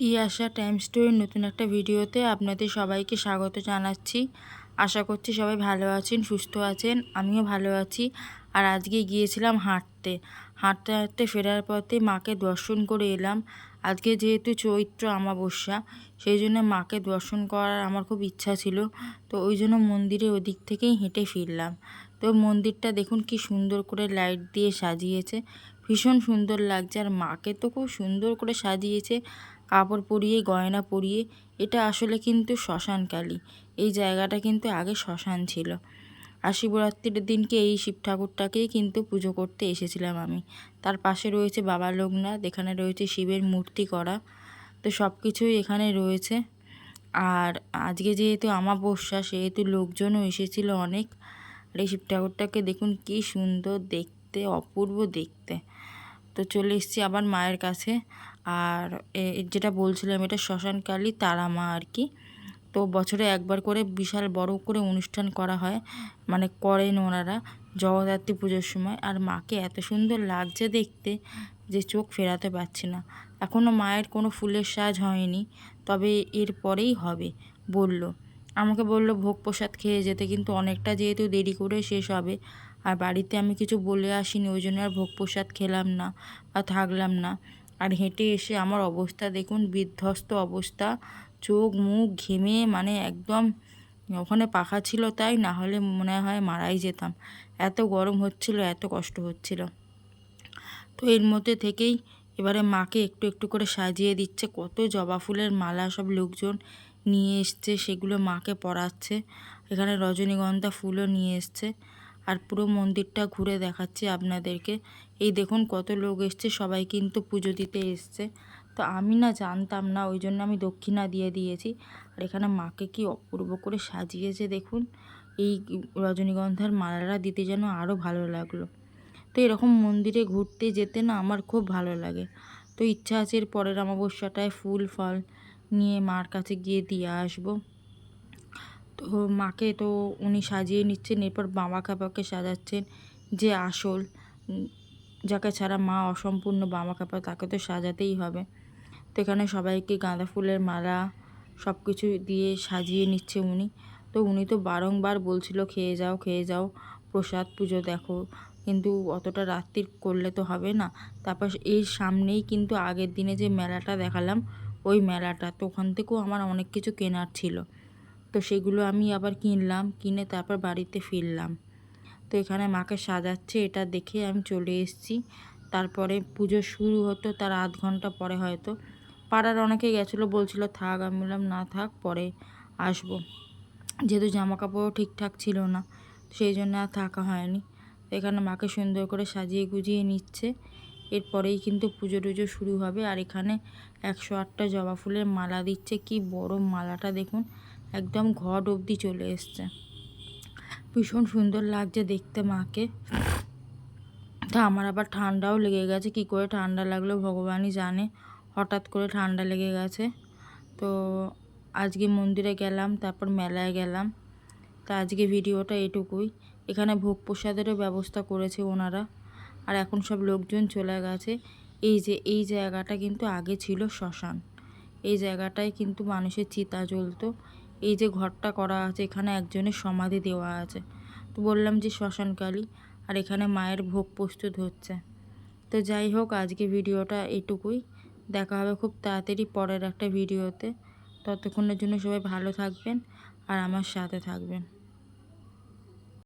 Tiyasha time স্টোরির নতুন একটা ভিডিওতে আপনাদের সবাইকে স্বাগত জানাচ্ছি। আশা করছি সবাই ভালো আছেন, সুস্থ আছেন, আমিও ভালো আছি। আর আজকে গিয়েছিলাম হাঁটতে। হাঁটতে হাঁটতে ফেরার পথে মাকে দর্শন করে এলাম। আজকে যেহেতু চৈত্র অমাবস্যা, সেই জন্য মাকে দর্শন করার আমার খুব ইচ্ছা ছিল। তো ওই জন্য মন্দিরে ওদিক থেকেই হেঁটে ফিরলাম। তো মন্দিরটা দেখুন কি সুন্দর করে লাইট দিয়ে সাজিয়েছে। ভীষণ সুন্দর লাগছে। আর মাকে তো খুব সুন্দর করে সাজিয়েছে। কাপড় পরিয়ে, গয়না পরিয়ে, এটা আসলে কিন্তু শ্মশানকালী এই জায়গাটা কিন্তু আগে শ্মশান ছিল। আর শিবরাত্রির দিনকে এই শিব ঠাকুরটাকেই কিন্তু পুজো করতে এসেছিলাম আমি। তার পাশে রয়েছে বাবা লোকনাথ, এখানে রয়েছে শিবের মূর্তি করা। তো সব কিছুই এখানে রয়েছে। আর আজকে যেহেতু আমাবস্যা সেহেতু লোকজনও এসেছিল অনেক। আর এই শিব ঠাকুরটাকে দেখুন কি সুন্দর দেখতে, অপূর্ব দেখতে। তো চলে এসেছি আবার মায়ের কাছে। আর যেটা বলছিলাম, এটা শ্মশানকালী তারা মা আর কি। তো বছরে একবার করে বিশাল বড় করে অনুষ্ঠান করা হয় মানে করেন ওনারা জগদ্ধাত্রী পুজোর সময়। আর মাকে এত সুন্দর লাগছে দেখতে যে চোখ ফেরাতে পারছি না। এখনও মায়ের কোনো ফুলের সাজ হয়নি, তবে এর পরেই হবে, বলল। আমাকে বলল, ভোগ প্রসাদ খেয়ে যেতে, কিন্তু অনেকটা যেহেতু দেরি করে শেষ হবে। আর বাড়িতে আমি কিছু বলে আসিনি, ওই জন্য আর ভোগ প্রসাদ খেলাম না বা থাকলাম না। আর হেঁটে এসে আমার অবস্থা দেখুন, বিধ্বস্ত অবস্থা। চোখ, মুখ ঘেমে মানে একদম ওখানে পাখা ছিল তাই, না হলে মনে হয় মারাই যেতাম। এত গরম হচ্ছিল, এত কষ্ট হচ্ছিল। তো এর মধ্যে থেকেই এবারে মাকে একটু একটু করে সাজিয়ে দিচ্ছে। কত জবা ফুলের মালা সব লোকজন নিয়ে এসছে, সেগুলো মাকে পরাচ্ছে। এখানে রজনীগন্ধা ফুলও নিয়ে এসছে। আর পুরো মন্দিরটা ঘুরে দেখাচ্ছি আপনাদেরকে। এই দেখুন কত লোক এসছে, সবাই কিন্তু পুজো দিতে এসছে। তো আমি না জানতাম না, ওই জন্য আমি দক্ষিণা দিয়ে দিয়েছি। আর এখানে মাকে কি অপূর্ব করে সাজিয়েছে দেখুন। এই রজনীগন্ধার মালাটা দিতে যেন আরও ভালো লাগল। তো এরকম মন্দিরে ঘুরতে যেতে না আমার খুব ভালো লাগে। তো ইচ্ছা আছে এর পরের অমাবস্যাটায় ফুল ফল নিয়ে মার কাছে গিয়ে দিয়ে আসব। তো মাকে তো উনি সাজিয়ে নিচ্ছেন, এরপর বাবা কাপাকে সাজাচ্ছেন যে আসল। যাকে ছাড়া মা অসম্পূর্ণ বাবা কাপা তাকে তো সাজাতেই হবে। তো এখানে সবাইকে গাঁদা ফুলের মালা সব কিছু দিয়ে সাজিয়ে নিচ্ছে উনি। তো উনি তো বারংবার বলছিল, খেয়ে যাও খেয়ে যাও, প্রসাদ পুজো দেখো। কিন্তু অতটা রাত্রির করলে তো হবে না। তারপর এই সামনেই কিন্তু আগের দিনে যে মেলাটা দেখালাম, ওই মেলাটা, তো ওখান থেকেও আমার অনেক কিছু কেনার ছিল। তো সেগুলো আমি আবার কিনলাম, কিনে তারপর বাড়িতে ফিরলাম। তো এখানে মাকে সাজাচ্ছে, এটা দেখে আমি চলে এসেছি। তারপরে পুজো শুরু হতো, তার আধ ঘণ্টা পরে হয়তো। পাড়ার অনেকে গেছিল, বলছিল, থাক, আমি বললাম, না থাক, পরে আসব। যেহেতু জামা কাপড়ও ঠিকঠাক ছিল না, সেই জন্য আর থাকা হয়নি। এখানে মাকে সুন্দর করে সাজিয়ে গুজিয়ে নিচ্ছে। এরপরেই কিন্তু পুজো টুজো শুরু হবে। আর এখানে একশো আটটা জবা ফুলের মালা দিচ্ছে। কি বড় মালাটা, দেখুন। একদম ঘট অবধি চলে এসছে। ভীষণ সুন্দর লাগছে দেখতে মাকে। তা আমার আবার ঠান্ডাও লেগে গেছে। কি করে ঠান্ডা লাগল ভগবানই জানে। হঠাৎ করে ঠান্ডা লেগে গেছে। তো আজকে মন্দিরে গেলাম, তারপর মেলায় গেলাম। তা আজকে ভিডিওটা এটুকুই। এখানে ভোগ প্রসাদেরও ব্যবস্থা করেছে ওনারা। আর এখন সব লোকজন চলে গেছে। এই যে, এই জায়গাটা কিন্তু আগে ছিল শ্মশান। এই জায়গাটায় কিন্তু মানুষের চিতা জ্বলতো। এই যে ঘরটা করা আছে, এখানে একজনের সমাধি দেওয়া আছে। তো বললাম যে শ্মশানকালী, আর এখানে মায়ের ভোগ প্রস্তুত হচ্ছে। তো যাই হোক, আজকে ভিডিওটা এটুকুই। দেখা হবে খুব তাড়াতাড়ি পরের একটা ভিডিওতে। ততক্ষণের জন্য সবাই ভালো থাকবেন, আর আমার সাথে থাকবেন।